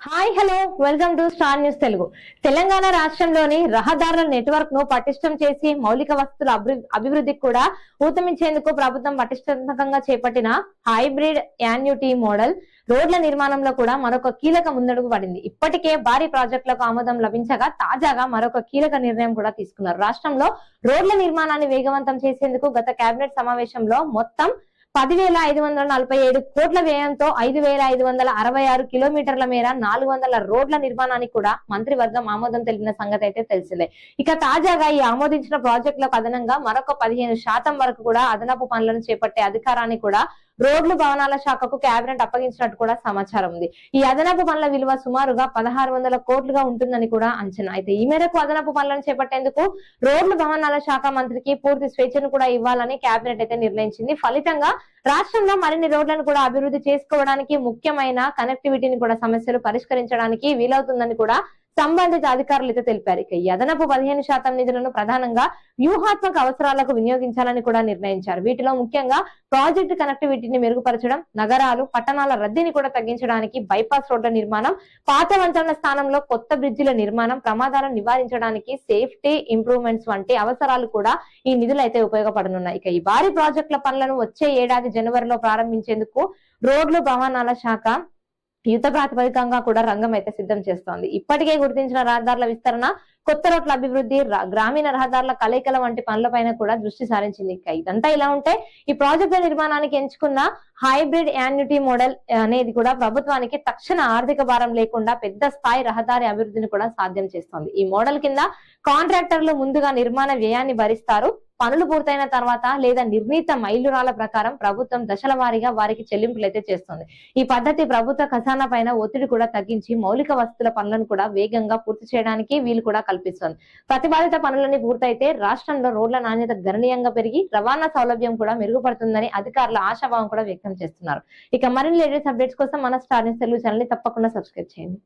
Hi hello. Welcome to Star News Telugu. Telangana రాష్ట్రంలోని రహదారుల నెట్వర్క్ను పటిష్టం చేసి మౌలిక వసతుల అభివృద్ధికి కూడా ఊతమించేందుకు ప్రభుత్వం పటిష్టంగా చేపట్టిన హైబ్రిడ్ యాన్యుటీ మోడల్ రోడ్ల నిర్మాణంలో కూడా మరొక కీలక ముందడుగు పడింది. ఇప్పటికే భారీ ప్రాజెక్టులకు ఆమోదం లభించగా తాజాగా మరొక కీలక నిర్ణయం కూడా తీసుకున్నారు. రాష్ట్రంలో రోడ్ల నిర్మాణాన్ని వేగవంతం చేసేందుకు గత కేబినెట్ సమావేశంలో మొత్తం పదివేల ఐదు వందల నలభై ఏడు కోట్ల వ్యయంతో ఐదు వేల ఐదు వందల అరవై ఆరు కిలోమీటర్ల మేర నాలుగు వందల రోడ్ల నిర్మాణానికి కూడా మంత్రివర్గం ఆమోదం తెలిపిన సంగతి అయితే తెలిసిందే. ఇక తాజాగా ఈ ఆమోదించిన ప్రాజెక్టులకు అదనంగా మరొక పదిహేను శాతం వరకు కూడా అదనపు పనులను చేపట్టే అధికారాన్ని కూడా రోడ్లు భవనాల శాఖకు కేబినెట్ అప్పగించినట్టు కూడా సమాచారం ఉంది. ఈ అదనపు పనుల విలువ సుమారుగా పదహారు వందల కోట్లుగా ఉంటుందని కూడా అంచనా. అయితే ఈ మేరకు అదనపు పనులను చేపట్టేందుకు రోడ్లు భవనాల శాఖ మంత్రికి పూర్తి స్వేచ్ఛను కూడా ఇవ్వాలని కేబినెట్ అయితే నిర్ణయించింది. ఫలితంగా రాష్ట్రంలో మరిన్ని రోడ్లను కూడా అభివృద్ధి చేసుకోవడానికి ముఖ్యమైన కనెక్టివిటీని కూడా సమస్యలు పరిష్కరించడానికి వీలవుతుందని కూడా సంబంధిత అధికారులు అయితే తెలిపారు. ఇక అదనపు పదిహేను శాతం నిధులను ప్రధానంగా వ్యూహాత్మక అవసరాలకు వినియోగించాలని కూడా నిర్ణయించారు. వీటిలో ముఖ్యంగా ప్రాజెక్టు కనెక్టివిటీని మెరుగుపరచడం నగరాలు పట్టణాల రద్దీని కూడా తగ్గించడానికి బైపాస్ రోడ్ల నిర్మాణం పాత వంతెనల స్థానంలో కొత్త బ్రిడ్జిల నిర్మాణం ప్రమాదాలను నివారించడానికి సేఫ్టీ ఇంప్రూవ్మెంట్స్ వంటి అవసరాలు కూడా ఈ నిధులు అయితే ఉపయోగపడనున్నాయి. ఇక ఈ భారీ ప్రాజెక్టుల పనులను వచ్చే ఏడాది జనవరిలో ప్రారంభించేందుకు రోడ్లు భవనాల శాఖ యుద్ధ ప్రాతిపదికంగా కూడా రంగం అయితే సిద్ధం చేస్తోంది. ఇప్పటికే గుర్తించిన రహదారుల విస్తరణ కొత్త రోడ్ల అభివృద్ధి గ్రామీణ రహదారుల కలయికల వంటి పనులపైన కూడా దృష్టి సారించింది. ఇక ఇదంతా ఇలా ఉంటే ఈ ప్రాజెక్టుల నిర్మాణానికి ఎంచుకున్న హైబ్రిడ్ యాన్యుటీ మోడల్ అనేది కూడా ప్రభుత్వానికి తక్షణ ఆర్థిక భారం లేకుండా పెద్ద స్థాయి రహదారి అభివృద్ధిని కూడా సాధ్యం చేస్తోంది. ఈ మోడల్ కింద కాంట్రాక్టర్లు ముందుగా నిర్మాణ వ్యయాన్ని భరిస్తారు. పనులు పూర్తయిన తర్వాత లేదా నిర్ణీత మైలురాల ప్రకారం ప్రభుత్వం దశల వారీగా వారికి చెల్లింపులు అయితే చేస్తుంది. ఈ పద్ధతి ప్రభుత్వ ఖజానా పైన ఒత్తిడి కూడా తగ్గించి మౌలిక వసతుల పనులను కూడా వేగంగా పూర్తి చేయడానికి వీలు కూడా కల్పిస్తుంది. ప్రతిపాదిత పనులన్నీ పూర్తయితే రాష్ట్రంలో రోడ్ల నాణ్యత గణనీయంగా పెరిగి రవాణా సౌలభ్యం కూడా మెరుగుపడుతుందని అధికారుల ఆశాభావం కూడా వ్యక్తం చేస్తున్నారు. ఇక మరిన్ని లేటెస్ట్ అప్డేట్స్ కోసం మన స్టార్ న్యూస్ తెలుగు ఛానల్ని తప్పకుండా సబ్స్క్రైబ్ చేయండి.